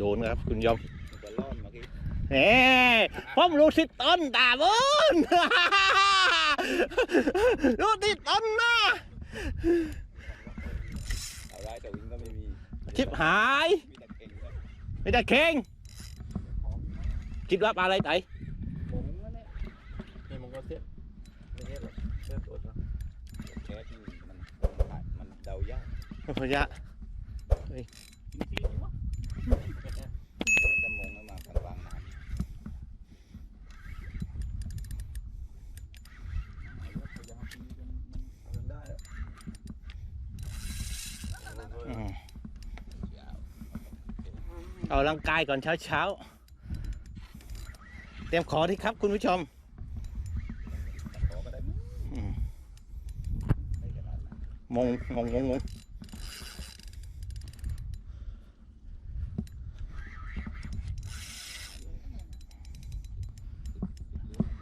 โดนครับ คุณผู้ชมจะล่อนเมื่อกี้เฮ้ผมรู้สิต้นตาบนรู้สิต้นนะเอาไรแต่วิ่งก็ไม่มีชิบหายมีแต่เก่งเลยไม่ได้เข่งคิดว่าปลาอะไรไต่ผมนั่นแหละนี่มันก็เสียไม่เงี้ยหรอกเสียตัวจ้ะ แคสนี่มันมันเดายาก พยะ จะมองแล้วมากลางกลางน้ำ อืม ยาว เอาร่างกายก่อนเช้าเช้าๆเตรียมขอที่ครับคุณผู้ชมขอก็ได้อืมไม่ขนาดนั้นงงงงงงง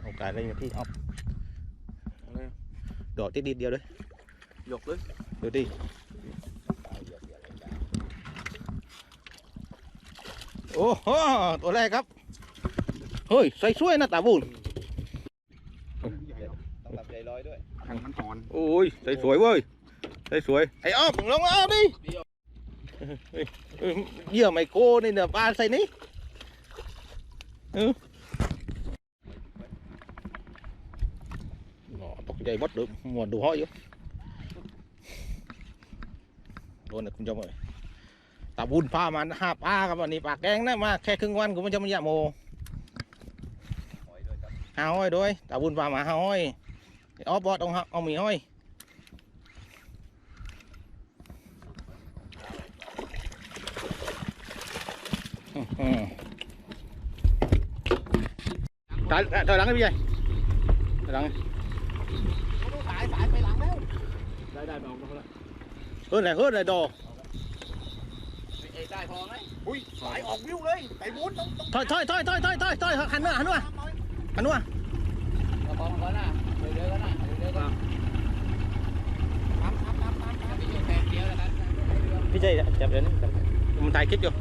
โอกาสอะไรอย่างพี่เอาดอกติดนิดเดียวเลยยกเลย ดูดิ เอาเดี๋ยวเดี๋ยวอะไรกัน โอ้โหตัวแรกครับ เฮ้ยใส่ช่วยนะตาบุญต้องรับใจร้อยด้วยทางมันอ่อนโอ้ยใส่สวยเว้ยใส่สวยไอ้อ้อมมึงลงมาเอาดิเฮ้ยเฮ้ยเหยื่อไมโครนี่เนี่ยปลาใส่นี่เอออ๋อตกใจหมดเลยหมวนดูห้อยอยู่โดนนะคุณผู้ชมเอ้ย ตาบุญพามาห้าปลาครับวันนี้ปลาแกงนะมาแค่ครึ่งวันคุณผู้ชมมันยะโมหอยด้วยครับห้าห้อยด้วยตาบุญพามาห้าห้อยอ้อบอดเอาฮะเอาหมีห้อยอืมถอยถอยหลังให้พี่ใหญ่ถอยหลังสายสายไปหลังแล้วได้ได้ไปออกมาแล้วเฮ้ยไหนเฮ้ยไหนดอเอ้ได้พอไหมอุ้ยสายออกวิวเลยไปวุ้นต้องต้องถอยถอยถอยถอยถอยถอยถอยหันมาหันมาหันมาเอาของก่อนนะเดี๋ยวเดี๋ยวก่อนนะเดี๋ยวเดี๋ยวก่อนทำทำทำทำทำไปอยู่แปดเดียวแล้วกันพี่ใหญ่จับเดี๋ยวนี้จับมันถ่ายคลิปอยู่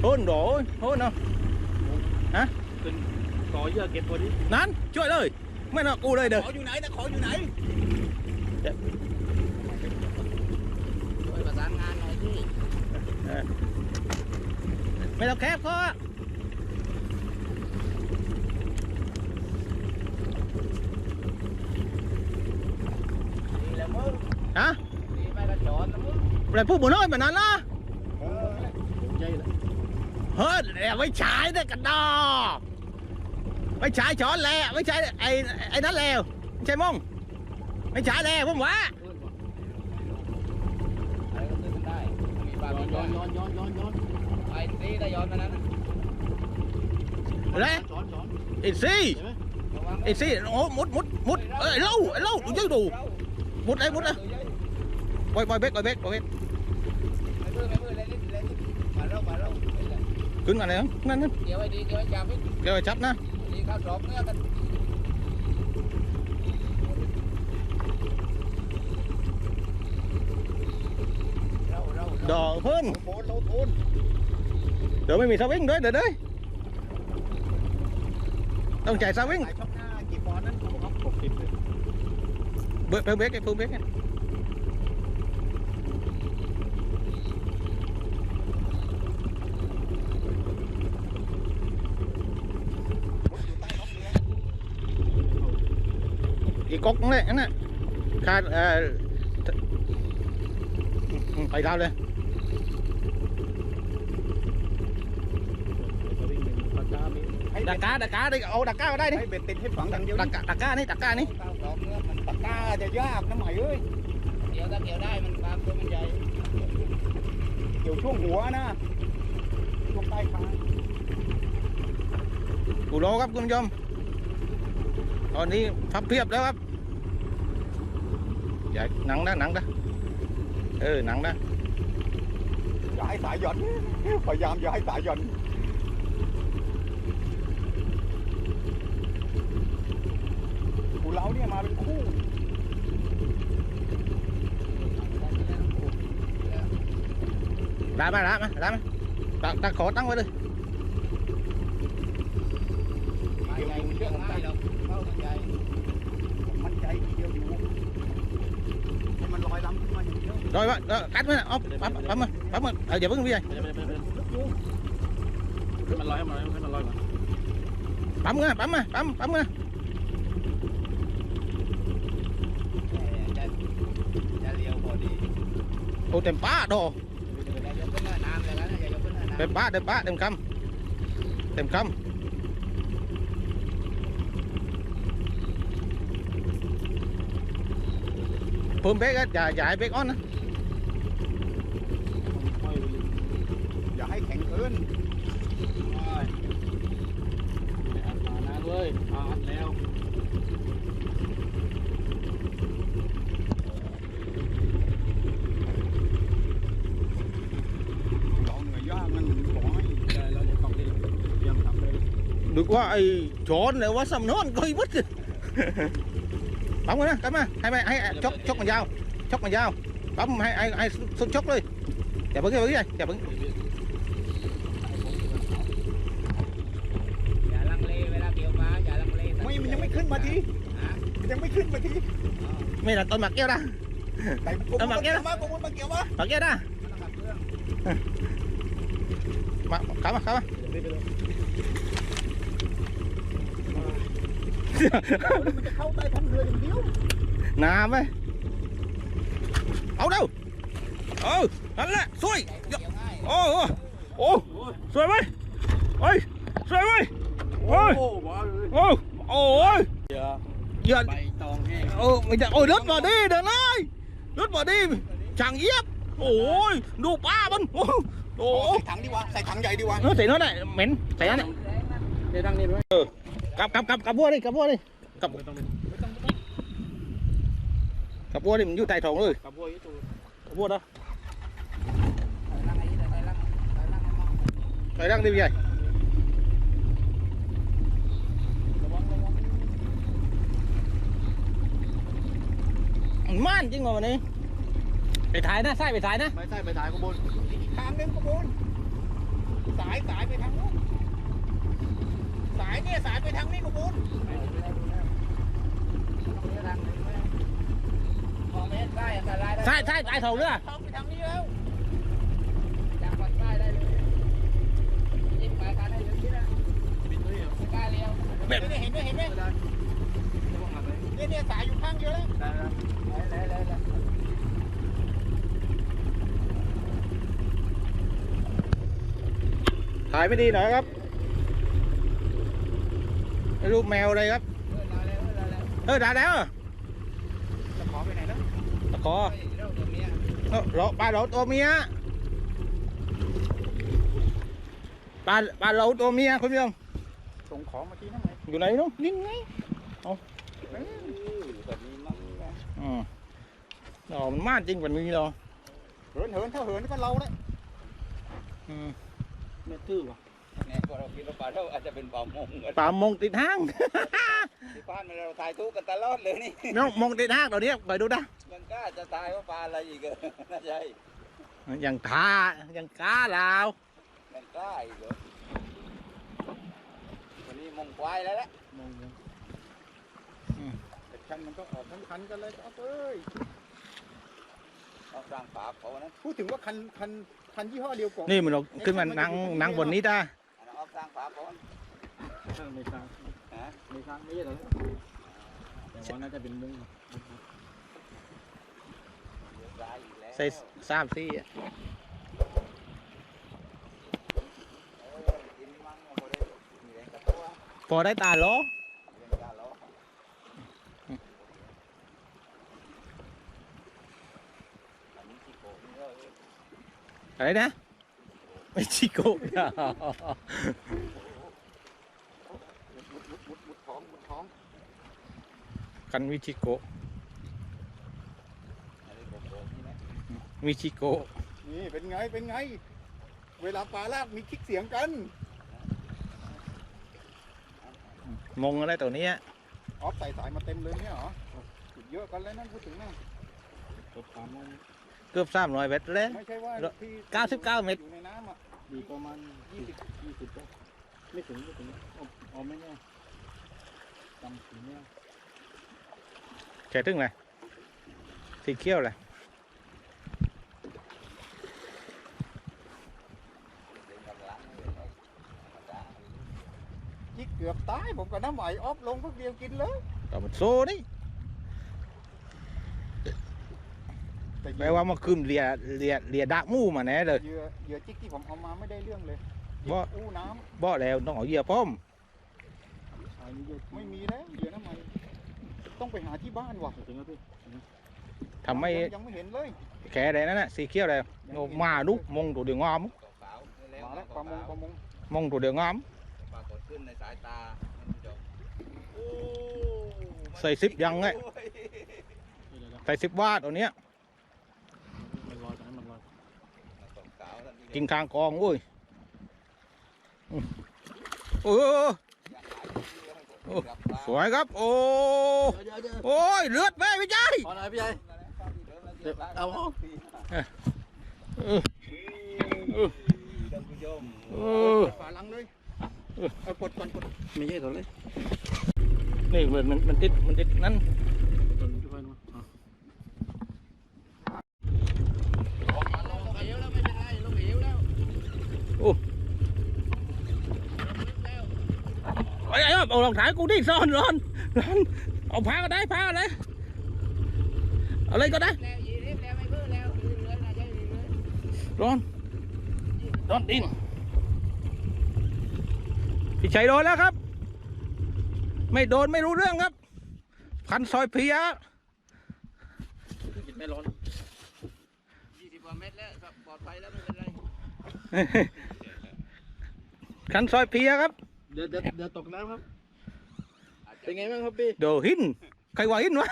โหนโดยโหนเนาะต่อเยอะเก็บตัวนี้นั้นช่วยเลยไม่น่ากูเลยเด้อขออยู่ไหนแต่ขออยู่ไหนช่วยประสานงานหน่อยพี่ ไม่ต้องแคบเขาอะนี่และมึงฮะนี่ไม่กระจอนนะมึงอะไรพูดบุญน้อยแบบนั้นล่ะเออใหญ่เลยเฮ้ยไม่ใช่เนี่ยกันดอไม่ใช่ช้อนแหละไม่ใช่ไอ้ไอ้นั่นแล้วไม่ใช่มงไม่ใช่แล้วผมว่า อะไรก็ซื้อกันได้มีบาร์บี ย้คิอนวย้อนย้อนย้อนย้อนไอ้ซีได้ย้อนมานั้นแล้วย้อนย้อนไอ้ซี่เห็นไหมระวังไอ้ซี่โอ้มุดมุดมุดเอ้ยเล่าไอ้เล่าดูยังดูมุดไอ้มุดนะปล่อยปล่อยเบ็ดปล่อยเบ็ดปล่อยเบ็ดไม่มือไม่มือเลยนิดเลยนิดมาเล่ามาเล่าขึ้นกันเลยครับนั่นนั่นเดี๋ยวไอ้ดีเดี๋ยวไอ้จับพี่เดี๋ยวไปจับนะดีข้าวสอบเนื้อกัน เราเรา ดอกเพิ่นโทนเราโทนเดี๋ยวไม่มีสวิงด้วยเดี๋ยวเด้ยต้องจ่ายสวิงสายช่องหน้ากี่ปอนด์นั้นผมครับหกสิบเลยเบ็ดเพิ่มเบ็ดไอ้เพิ่มเบ็ดเนี่ยอยู่ใต้ท้องเรืออีกก๊อกนั่นแหละนั่นน่ะขาดเอ่อไปดาวเลย จะวิ่งเป็นปากกามี ให้ ดัเบ็กดกาดักกาได้เอาดักกามาได้ดิให้เบ็ดติดให้ฝังอย่างเดียวดักกาดักกานี่ดักกานี่ข้าวสอบเนื้อมันปากกาจะยากนะใหม่เอ้ยเกี่ยวถ้าเกี่ยวได้มันความตัวมันใหญ่เกี่ยวช่วงหัวนะช่วงใต้ขากูรอครับคุณผู้ชมตอนนี้พับเพียบแล้วครับอย่าหนังนะหนังนะเออหนังนะอย่าให้สายหย่อนพยายามอย่าให้สายหย่อน เล้าเนี่ยมาเป็นคู่ได้ไหมได้ไหมได้ไหมตั้งตั้งขอตั้งไว้เลยไม่ใหญ่เชื่อง่ายหรอกเข้ามันใหญ่ผมมั่นใจทีเดียวอยู่ให้มันลอยลำขึ้นมาอย่างเดียว rồi bạn ờ, cắt với ốp bấm bấm bấm bấm bấm ở giờ vẫn đi ไปไปไปไปให้มันลอยให้มันลอยให้มันลอยก่อน bấm nữa bấm mà bấm bấm nữa Tuh tempa do. Tempa, tempa, temkam. Temkam. Pum bek á, dài dài bek on á. Dài khẳng ơn. Rồi. Ơi, được quá ai trốn này quá xăm nó coi bứt bấm rồi nè cắm á hai mày hai chốc chốc con dao chốc con dao bấm hai hai hai xuống chốc đi chả bứng cái bứng này chả bứng อย่าลังเลเวลาเกี่ยวปลาอย่าลังเลไม่มันยังไม่ขึ้นมาทีมันยังไม่ขึ้นมาที mày là tôi mặc keo ra แต่กูมาเกี่ยวมากูมาเกี่ยวมา mặc keo ra mà cắm à cắm à มันจะเข้าใต้ท้องเรืออย่างเดียว nằm ấy đâu đâu ừ hắn lại xuôi ô ô ô xuôi mày ôi xuôi mày โอ้ ôi โหบ้าเลย ô ôi เดี๋ยว giờ ใบตองแห้ง ừ mình đã ôi lướt vào đi đừng ơi lướt vào đi chẳng yếp ôi đủ ba bên ô ใส่ ô ถังดีวะใส่ถังใหญ่ดีวะ nó thấy nó này mến thấy nó này ได้ดังนี่ไหม cặp cặp cặp cặp vua đi cặp vua đi cặp ไม่ต้องเป็น cặp vua đi mình vô tay thòng rồi กับบัวยี่ตัว cặp vua đâu phải đang đi vậy ม่านจริงเหรอวันนี้ ไปถ่ายนะใช่ไปถ่ายนะไม่ใช่ไปถ่ายข้างบนอีกทางนึงข้างบนสายสายไปทางนู้น สายเนี่ยสายไปทางนี้ข้างบนมองไม่เห็นป้ายอันตรายใช่ใช่ถ่ายถงด้วยเข้าไปทางนี้แล้วจากฝั่งซ้ายได้เลยยิ้มไปกันได้เลยที่นะบินด้วยเหรอไม่กล้าเลี้ยวแบบเนี่ยเห็นไหมเห็นไหมไม่ได้ไม่ต้องหักเลยเนี่ยเนี่ยสายอยู่ข้างเดียวแล้วได้แล้วเลยเลยเลยถ่ายไม่ดีหน่อยครับ รูปแมวเลยครับเออมาแล้วมาแล้วเออด่าแล้วจะขอไปไหนนะตะขอเฮ้ยเรื่องตัวเนี้ยเออเราปลาเราตัวเมียปลาปลาเราตัวเมียคุณผู้ชมส่งของมาทีนั่นไงอยู่ไหนเนาะนิ่งไงเออแบบนี้มั้งไงอืมอ๋อมันมากจริงกว่านี้เนาะเหินเหินถ้าเหินก็เราเลยอืมไม่ตื้อว่ะเนี่ยพอเราคิดว่าปลาเราอาจจะเป็นปลามงกันปลามงติดห้าง ที่บ้านเราถ่ายทุกกันตลอดเลยนี่น้องมงติดห้างเดี๋ยวนี้ไปดูนะมันกล้าจะตายว่าปลาอะไรอีกเออน่าใช่อย่างทาอย่างกาลาวมันกล้าอีกเหรอวันนี้มงควายแล้วแหละมองแต่คันมันก็ออกทั้งคันกันเลยครับเอ้ยเอาสร้างปากเขานะพูดถึงว่าคันคันคันยี่ห้อเดียวก่อนนี่มันเอาขึ้นมานั่งนั่งบนนี้ได้เอา สร้างปากเขาข้างไม่ข้างฮะไม่ข้างไม่ใช่เหรอแต่ว่าน่าจะเป็นมุ้งตายอีกแล้วใส่สามสี่อะกินมั่งเอาไปเลยมีแรงกระตัวพอได้ตาล้อเรื่องการล้ออันนี้ที่โกงนี่ก็เอออะไรนะ ไม่ชิโกะมุดมุดมุดมุดท้องมุดท้องกันมิชิโกะอันนี้โกงโกงนี่นะมิชิโกะนี่เป็นไงเป็นไง เวลาปลาลากมีคลิกเสียงกันมงอะไรตัวเนี้ยออฟใส่สายมาเต็มเลยเนี่ยเหรอสุดเยอะกันแล้วนั่นพูดถึงนะตบปามอง เกือบสามร้อยเมตรแล้วไม่ใช่ว่าแล้วที่เก้าสิบเก้าเมตรอยู่ในน้ำอะอยู่ประมาณยี่สิบยี่สิบก็ไม่ถึงไม่ถึงเอาเอาไม่แน่จำถึงเนี่ยแค่ถึงเลยสีเขียวเลยจิกเกือบตายผมกับน้ำไหวออฟลงพวกเดียวกินเลย ต่อมันโซ่นี่ แต่เหแปลยื่อว่ามาคืนเลียเลียเลียดักหมู่มาแน่เลยเหยื่อเหยื่อจิกที่ผมเอามาไม่ได้เรื่องเลยบ่อู้น้บ่แล้วต้องเอาเหยื่อป้อมชายนี้เยอะำไม่มีแล้วเหยื่อน้ำไหวต้องไปหาที่บ้านว่ะถึงแล้วพี่ทำไม่ยังยังไม่เห็นเลยแค่ใดนั่นน่ะสีเขียวเลยโอ้มาดูมงตัวเดียวงามมาแล้วประมงประมงมงตัวเดียวงามปรากฏขึ้นในสายตาท่านผู้ชมโอ้ใส่ซิปยังไงโอ้ยนี่เลยนะใส่สิบวาดตัวเนี้ย มันลอยตรงนั้นมันลอย สองสาวท่านผู้ชม กินคางกองโอ้ยอืมโอ้ยโอ้กลับบ้านสวยครับ โอ้เดี๋ยวเดี๋ยวโอ้ยเลือดแม่พี่ใจพอไหนพี่ใหญ่เดี๋ยวเอาเอาเออเออท่านผู้ชมเออฝาหลังเลยเอากดก่อนกดไม่ใช่ตัวเล็กนี่มันมันมันติดมันติดนั่น ตัวนี้ด้วยนะอะ ลงเหวแล้วไม่เป็นไรลงเหวแล้ว ไอ้ไอ้เอารองเท้ากูดิซ่อนร้อนร้อนเอาผ้าก็ได้ผ้าก็ได้เอาอะไรก็ได้แล้วยีริบแล้วไม่เพิ่มแล้วเรื่อยๆนะใช่เรื่อยร้อนร้อนดินพี่ชัยโดนแล้วครับ ไม่โดนไม่รู้เรื่องครับ พันซอยเพียกินไม่ร้อนๆยี่สิบกว่าเมตรแล้วปลอดภัยแล้วไม่เป็นไรคันซอยเพียครับ เดี๋ยวเดี๋ยวเดี๋ยวตกน้ำครับอาจจะ เป็นไงบ้างครับพี่โดหินใครว่าหินวะ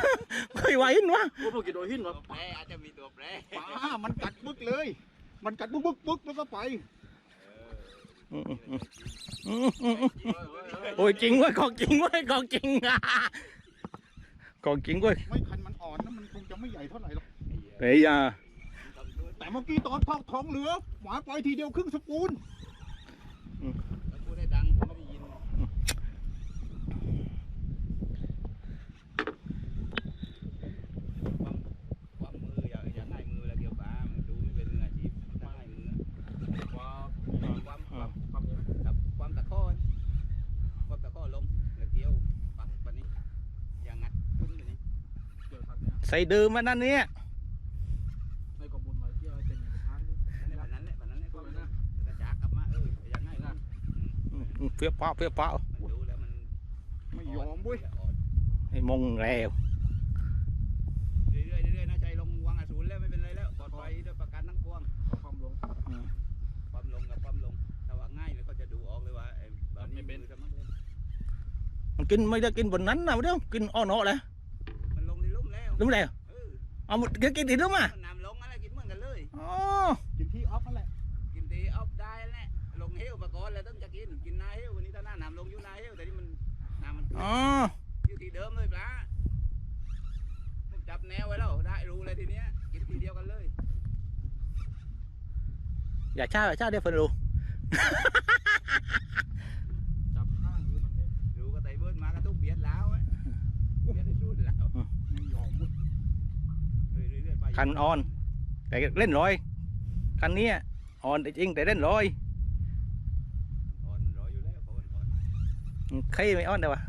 ใครว่าหินวะโอ้พวกกินโดยหินวะตัวแปรอาจจะมีตัวแปรป้ามันกัดปึ๊กเลย มันกัดปึ๊กปึ๊กปึ๊กแล้วก็ไปอืมอืมอืมอืมอืมโอ้ยจริงเว้ยของจริงเว้ยของจริงอะของจริงเว้ยไม่คันมันอ่อนนะมันคงจะไม่ใหญ่เท่าไหร่หรอกเฮ้ยอะแต่เมื่อกี้ตอนทอกท้องเหลือหมาไปทีเดียวครึ่งสปูน แล้วพูดได้ดังผมไม่ได้ยินความความมืออย่าอย่าง่ายมือเวลาเกี่ยวปลามันดูไม่เป็นมืออาชีพถ้าง่ายมือ ว้าว ความความ ความเยอะ ครับความตะข้อความตะข้อลงแล้วเกี่ยวปักปันนี้อย่างงัดขึ้นแบบนี้ เดี๋ยวทักเนี่ย ใส่เดิมมานั่นเนี่ยในกบุญมาเที่ยวเป็นทางนั่นแหละแบบนั้นแหละแบบนั้นแหละก็นะกระจากกลับมาเอออย่างง่ายนะอืมอืมเปรี้ยวเปล่าเปรี้ยวเปล่ามันดูแล้วมันไม่ยอมเว้ยอ่อนไอ้มงแล้วเรื่อยๆเรื่อยๆนะใจลงวางอสูรแล้วไม่เป็นไรแล้วปลอดภัยด้วยประกันทั้งปวงความลงความลงกับความลงถ้าว่าง่ายเนี่ยก็จะดูออกเลยว่าไอ้แบบนี้เป็นสมัครเล่นมันกินไม่ได้กินบนนั้นนะไม่ได้กินอ้อเนาะเลยมันลงใน ลุ่มแล้วรู้แล้วเออเอาหมดกินกินติดรู้มามันน้ำลงอะไรกินเหมือนกันเลยอ๋อกินที่ออฟนั่นแหละกินตีเอาได้แหละลงเฮวประกอนแล้วต้องจะกินกินนาเฮววันนี้ถ้าหน้าน้ำลงอยู่นาเฮวแต่นี่มันน้ำมันอ๋ออยู่ที่เดิมเลยปลาผมจับแนวไว้แล้วได้รู้เลยทีเนี้ยกินทีเดียวกันเลย อย่าช้าอย่าช้าเดี๋ยวเฟินรู้ จับข้างหรือต้องเนี่ย ดูก็ไต่เบิร์ดมากระตุกเบียดแล้วไอ้เบียดให้สุดแล้ว ไม่ยอมเว้ย เฮ้ยเรื่อยๆไปคันอ่อน แต่เล่นร้อย คันเนี้ยอ่อนแต่จริงแต่เล่นร้อยอ่อนรออยู่แล้วเขาอ่อนอืมใครไม่อ่อนเดี๋ยววะ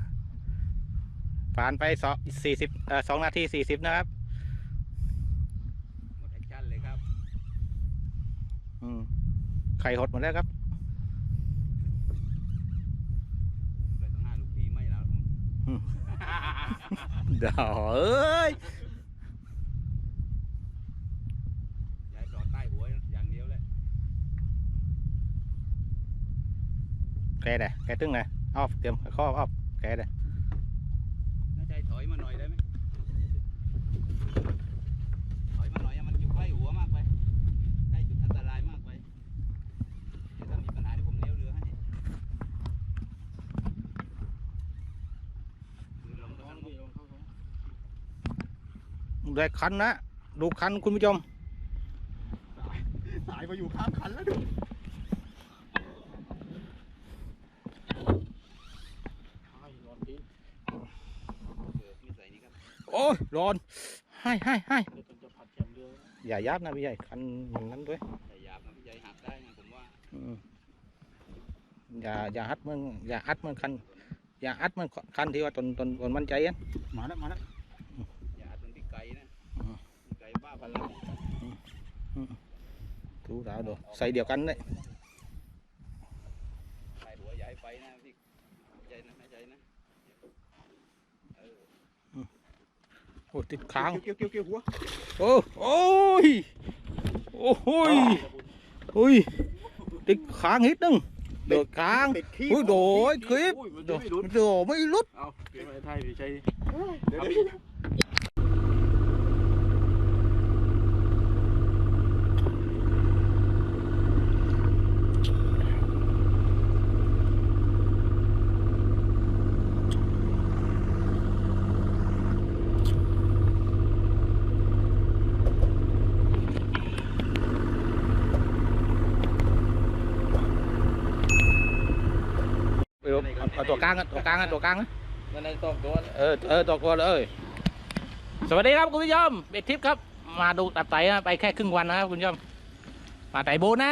ผ่านไปสองสี่สิบเอ่อสองนาทีสี่สิบนะครับหมดแอคชั่นเลยครับอืมไข่หดหมดแล้วครับเลยต้องหาลูกผีไม่แล้วเดี๋ยวเอ้ยยายจอดใต้หัวอย่างเดียวเลย แกเด้แกตึ้งเลยออฟเตรียมข้อออฟแกเด้น่าใจถอยมาหน่อยได้ไหมถอยมาหน่อยอย่ามันอยู่ใกล้หัวมากไปใกล้จุดอันตรายมากไปเดี๋ยวถ้ามีปัญหาเดี๋ยวผมเลี้ยวเรือให้ลงร้ก็อนสงบพี่ลงเข้าท้องได้คันนะดูคันคุณผู้ชมายมาอยู่ข้างคันแล้วดู ไอ้ร้อนดี เออมีใส่นี่ครับ โอ้ยร้อนให้ให้ให้เดี๋ยวจะผัดแกมเรืออย่ายับนะพี่ใหญ่คันอย่างนั้นด้วยใส่หยาบนะพี่ใหญ่หักได้นะผมว่าอืมอย่าอย่าฮัดมันอย่าอัดมันคันอย่าอัดมันคันที่ว่าตนตนตนมั่นใจอะมาแล้วมาแล้วหยาบเป็นพี่ไก่นะอืมพี่ไก่บ้าพลังถูกแล้วดูใส่เดียวกันเลยใส่หัวใหญ่ไปนะพี่ใจนะไม่ใจนะเออ โอ้ติดค้างเกี่ยวเกี่ยวเกี่ยวหัวโอ้โอ้ยโอ้โหยโอ้ยติดค้างนิดนึงเดือดค้างติดขี้โอ้ยโดยคลิปอุ้ยมันโดจะไม่รุดโดไม่รุดเอาเก็บไว้ไทยพี่ใช้เดี๋ เอาเอาตัวกลางอะตัวกลางอะตัวกลางอะนั่นในต้องตัวเออเออตัวกลัวเลยสวัสดีครับคุณผู้ชมเบ็ดทิพย์ครับ มาดูตัดไต่นะไปแค่ครึ่งวันนะครับคุณผู้ชมมาไต่โบนนะ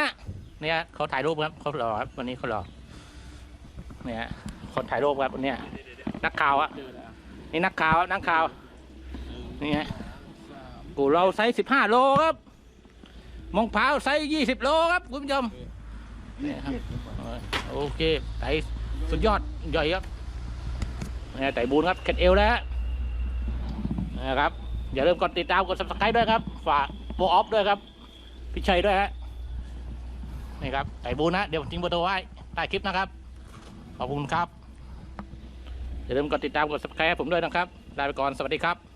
เนี่ยเขาถ่ายรูปครับเขาหล่อครับวันนี้เขาหล่อเนี่ยคนถ่ายรูปครับวันเนี้ยนักข่าวอะเจอแล้วนี่นักข่าวครับนักข่าวนี่ไงกูเราไซส์สิบห้าโลครับมองพร้าวไซส์ยี่สิบโลครับคุณผู้ชมเนี่ยครับเออโอเคไต่สุดยอด ใหญ่ครับเนี่ไต่บูนครับเข็ดเอวแล้วฮะนะครับ อย่าลืมกดติดตามกด subscribe ด้วยครับ ฝากโปรออฟด้วยครับ พี่ชัยด้วยฮะนี่ครับไต่บูนนะ เดี๋ยวผมทิ้งเบอร์โทรไว้ใต้คลิปนะครับ ขอบคุณครับ อย่าลืมกดติดตามกด subscribe ผมด้วยนะครับลาไปก่อน สวัสดีครับ